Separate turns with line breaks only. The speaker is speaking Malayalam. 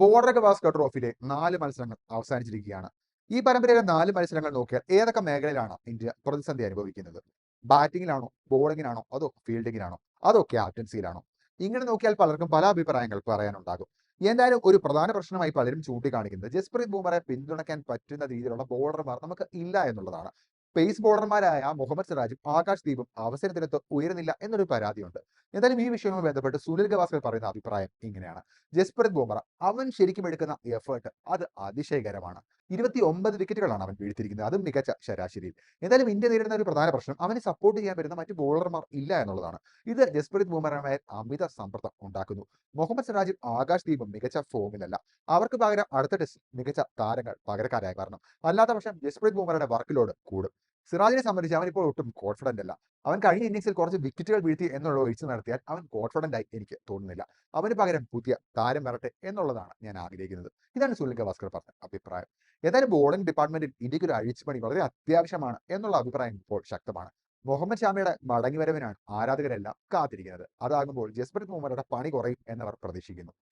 ബോർഡർ ഗവാസ്കർ ട്രോഫിയിലെ നാല് മത്സരങ്ങൾ അവസാനിച്ചിരിക്കുകയാണ്. ഈ പരമ്പരയിലെ നാല് മത്സരങ്ങൾ നോക്കിയാൽ ഏതൊക്കെ മേഖലയിലാണ് ഇന്ത്യ പ്രതിസന്ധി അനുഭവിക്കുന്നത്? ബാറ്റിംഗിലാണോ ബോളിങ്ങിനാണോ അതോ ഫീൽഡിങ്ങിലാണോ? അതോ ക്യാപ്റ്റൻസിയിലാണോ? ഇങ്ങനെ നോക്കിയാൽ പലർക്കും പല അഭിപ്രായങ്ങൾ പറയാനുണ്ടാകും. എന്തായാലും ഒരു പ്രധാന പ്രശ്നമായി പലരും ചൂണ്ടിക്കാണിക്കുന്നത് ജസ്പ്രീത് ബൂമറെ പിന്തുണയ്ക്കാൻ പറ്റുന്ന രീതിയിലുള്ള ബോളർമാർ നമുക്ക് ഇല്ല എന്നുള്ളതാണ്. പേസ് ബോളർമാരായ മുഹമ്മദ് സിറാജും ആകാശ് ദീപും അവസരത്തിനൊത്ത് ഉയരുന്നില്ല എന്നൊരു പരാതിയുണ്ട്. എന്തായാലും ഈ വിഷയവുമായി ബന്ധപ്പെട്ട് സുനിൽ ഗവാസ്കർ പറയുന്ന അഭിപ്രായം ഇങ്ങനെയാണ്. ജസ്പ്രീത് ബുംറ അവൻ ശരിക്കും എടുക്കുന്ന എഫേർട്ട് അത് അതിശയകരമാണ്. ഇരുപത്തി ഒമ്പത് വിക്കറ്റുകളാണ് അവൻ വീഴ്ത്തിയിരിക്കുന്നത്. അതും മികച്ച ശരാശരിയിൽ. എന്തായാലും ഇന്ത്യ നേരിടുന്ന ഒരു പ്രധാന പ്രശ്നം അവനെ സപ്പോർട്ട് ചെയ്യാൻ വരുന്ന മറ്റു ബോളർമാർ ഇല്ല എന്നുള്ളതാണ്. ഇത് ജസ്പ്രീത് ബൂമറമേൽ അമിത സമ്മർദ്ദം ഉണ്ടാക്കുന്നു. മുഹമ്മദ് സിറാജും ആകാശ് ദീപും മികച്ച ഫോമിലല്ല അവർക്ക് പകരം അടുത്ത ടെസ്റ്റ് മികച്ച താരങ്ങൾ പകരക്കാരായ കാരണം അല്ലാത്ത പക്ഷം ജസ്പ്രീത് ബുംറയുടെ വർക്ക് ലോഡ് കൂടും. സിറാജിനെ സംബന്ധിച്ച് അവൻ ഇപ്പോൾ ഒട്ടും കോൺഫിഡന്റ് അല്ല. അവൻ കഴിഞ്ഞ ഇന്നിംഗ്സിൽ കുറച്ച് വിക്കറ്റുകൾ വീഴ്ത്തി എന്നുള്ള ഒഴിച്ചു നടത്തിയാൽ അവൻ കോൺഫിഡന്റ് ആയി എനിക്ക് തോന്നുന്നില്ല. അവന് പകരം പുതിയ താരം വരട്ടെ എന്നുള്ളതാണ് ഞാൻ ആഗ്രഹിക്കുന്നത്. ഇതാണ് സുനിൽ ഗവാസ്കർ പറഞ്ഞ അഭിപ്രായം. ഏതായാലും ബോളിംഗ് ഡിപ്പാർട്ട്മെന്റിൽ ഇന്ത്യയ്ക്ക് ഒരു അഴിച്ചുപണി വളരെ അത്യാവശ്യമാണ് എന്നുള്ള അഭിപ്രായം ഇപ്പോൾ ശക്തമാണ്. മുഹമ്മദ് ഷാമിയുടെ മടങ്ങിവരവിനാണ് ആരാധകരെല്ലാം കാത്തിരിക്കുന്നത്. അതാകുമ്പോൾ ജസ്പ്രീത് ബുംറയുടെ പണി കുറയും എന്നവർ പ്രതീക്ഷിക്കുന്നു.